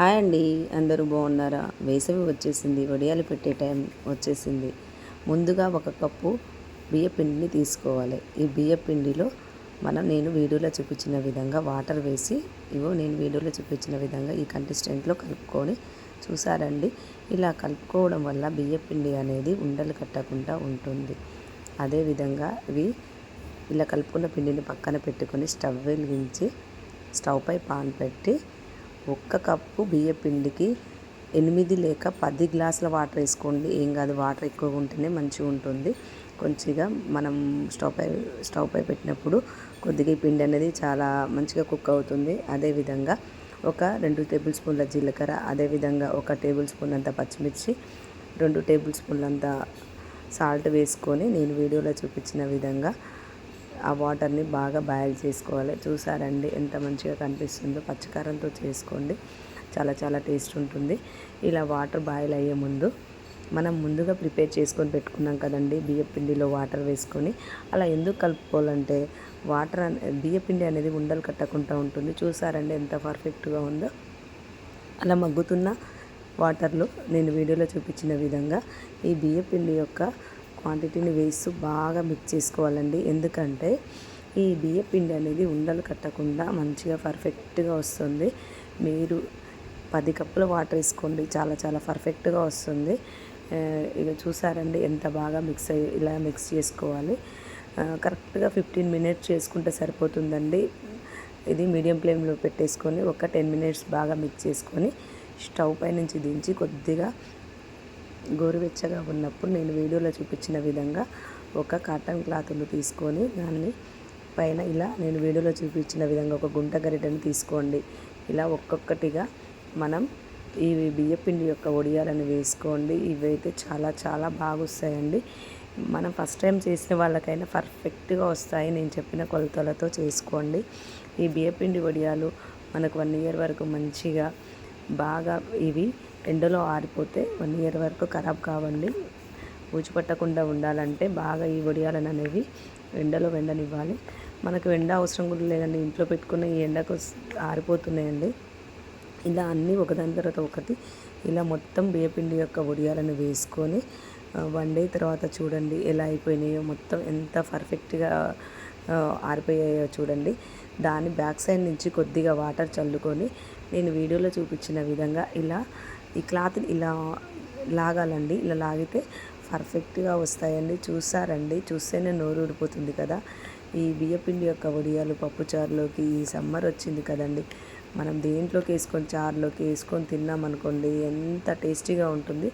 Hi అండి అందరూ బాగున్నారా? వేసవి వచ్చేసింది వడియాలు పెట్టే టైం వచ్చేసింది. ముందుగా ఒక కప్పు బియ్యపిండిని తీసుకోవాలి. ఈ బియ్యపిండిలో మనం నేను వీడియోలో చూపించిన విధంగా వాటర్ వేసి ఇవో నేను వీడియోలో చూపించిన విధంగా ఈ కంటెస్టెంట్లో కలుపుకొని చూసారండి. ఇలా కలుపుకోవడం వల్ల బియ్యపిండి అనేది ఉండలు కట్టకుండా ఉంటుంది. అదేవిధంగా ఇవి ఇలా కలుపుకున్న పిండిని పక్కన పెట్టుకొని స్టవ్ వెలిగించి స్టవ్పై పాన్ పెట్టి ఒక్క కప్పు బియ్య పిండికి ఎనిమిది లేక పది గ్లాసుల వాటర్ వేసుకోండి. ఏం కాదు వాటర్ ఎక్కువ ఉంటేనే మంచిగా ఉంటుంది. కొంచెంగా మనం స్టవ్ పై స్టవ్ పై పెట్టినప్పుడు కొద్దిగా ఈ పిండి అనేది చాలా మంచిగా కుక్ అవుతుంది. అదేవిధంగా ఒక రెండు టేబుల్ స్పూన్ల జీలకర్ర అదేవిధంగా ఒక టేబుల్ స్పూన్ అంత పచ్చిమిర్చి రెండు టేబుల్ స్పూన్లంత సాల్ట్ వేసుకొని నేను వీడియోలో చూపించిన విధంగా ఆ వాటర్ని బాగా బాయిల్ చేసుకోవాలి. చూసారండి ఎంత మంచిగా కనిపిస్తుందో. పచ్చకారంతో చేసుకోండి. చాలా చాలా టేస్ట్ ఉంటుంది. ఇలా వాటర్ బాయిల్ అయ్యే ముందు మనం ముందుగా ప్రిపేర్ చేసుకొని పెట్టుకున్నాం కదండి బియ్యపిండిలో వాటర్ వేసుకొని. అలా ఎందుకు కలుపుకోవాలంటే వాటర్ బియ్యపిండి అనేది ఉండలు కట్టకుండా ఉంటుంది. చూసారండి ఎంత పర్ఫెక్ట్గా ఉందో. అలా మగ్గుతున్న వాటర్లో నేను వీడియోలో చూపించిన విధంగా ఈ బియ్యపిండి యొక్క క్వాంటిటీని వేస్తూ బాగా మిక్స్ చేసుకోవాలండి. ఎందుకంటే ఈ బియ్య పిండి అనేది ఉండలు కట్టకుండా మంచిగా పర్ఫెక్ట్గా వస్తుంది. మీరు పది కప్పుల వాటర్ వేసుకోండి చాలా చాలా పర్ఫెక్ట్గా వస్తుంది. ఇక చూసారండి ఎంత బాగా మిక్స్ అయ్యి ఇలా మిక్స్ చేసుకోవాలి. కరెక్ట్గా ఫిఫ్టీన్ మినిట్స్ చేసుకుంటే సరిపోతుందండి. ఇది మీడియం ఫ్లేమ్లో పెట్టేసుకొని ఒక టెన్ మినిట్స్ బాగా మిక్స్ చేసుకొని స్టవ్ పై నుంచి దించి కొద్దిగా గోరువెచ్చగా ఉన్నప్పుడు నేను వీడియోలో చూపించిన విధంగా ఒక కాటన్ క్లాత్ను తీసుకొని దాన్ని పైన ఇలా నేను వీడియోలో చూపించిన విధంగా ఒక గుంట గరిటను తీసుకోండి. ఇలా ఒక్కొక్కటిగా మనం ఈ బియ్యపిండి యొక్క ఒడియాలను వేసుకోండి. ఇవైతే చాలా చాలా బాగా వస్తాయండి మనం ఫస్ట్ టైం చేసిన వాళ్ళకైనా పర్ఫెక్ట్గా వస్తాయి. నేను చెప్పిన కొలతలతో చేసుకోండి. ఈ బియ్యపిండి వడియాలు మనకు వన్ ఇయర్ వరకు మంచిగా బాగా ఇవి ఎండలో ఆరిపోతే వన్ ఇయర్ వరకు ఖరాబ్ కావండి. పట్టకుండా ఉండాలంటే బాగా ఈ వడియాలను అనేవి ఎండలో వెండనివ్వాలి. మనకు ఎండ అవసరం కూడా లేదండి. ఇంట్లో పెట్టుకున్న ఈ ఎండకు ఆరిపోతున్నాయండి. ఇలా అన్నీ ఒకదాని తర్వాత ఒకటి ఇలా మొత్తం బియ్యపిండి యొక్క వడియాలను వేసుకొని వన్ డే తర్వాత చూడండి ఎలా అయిపోయినాయో. మొత్తం ఎంత పర్ఫెక్ట్గా ఆరిపోయాయో చూడండి. దాని బ్యాక్ సైడ్ నుంచి కొద్దిగా వాటర్ చల్లుకొని నేను వీడియోలో చూపించిన విధంగా ఇలా ఈ క్లాత్ని ఇలా లాగాలండి. ఇలా లాగితే పర్ఫెక్ట్గా వస్తాయండి. చూసారండి? చూస్తేనే నోరు ఊడిపోతుంది కదా. ఈ బియ్యపిండి యొక్క వడియాలు పప్పుచారులోకి ఈ సమ్మర్ వచ్చింది కదండి. మనం దేంట్లోకి వేసుకొని చారులోకి వేసుకొని తిన్నామనుకోండి ఎంత టేస్టీగా ఉంటుంది.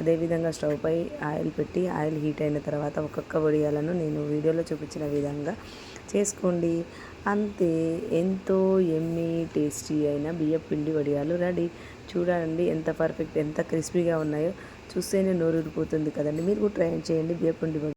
అదేవిధంగా స్టవ్ పై ఆయిల్ పెట్టి ఆయిల్ హీట్ అయిన తర్వాత ఒక్కొక్క వడియాలను నేను వీడియోలో చూపించిన విధంగా చేసుకోండి. అంతే ఎంతో ఎమ్మి టేస్టీ అయిన బియ్యం పిండి వడియాలు రెడీ. చూడండి ఎంత పర్ఫెక్ట్ ఎంత క్రిస్పీగా ఉన్నాయో. చూస్తేనే నోరు ఊరిపోతుంది కదండి. మీరు కూడా ట్రై చేయండి బియ్యం పిండి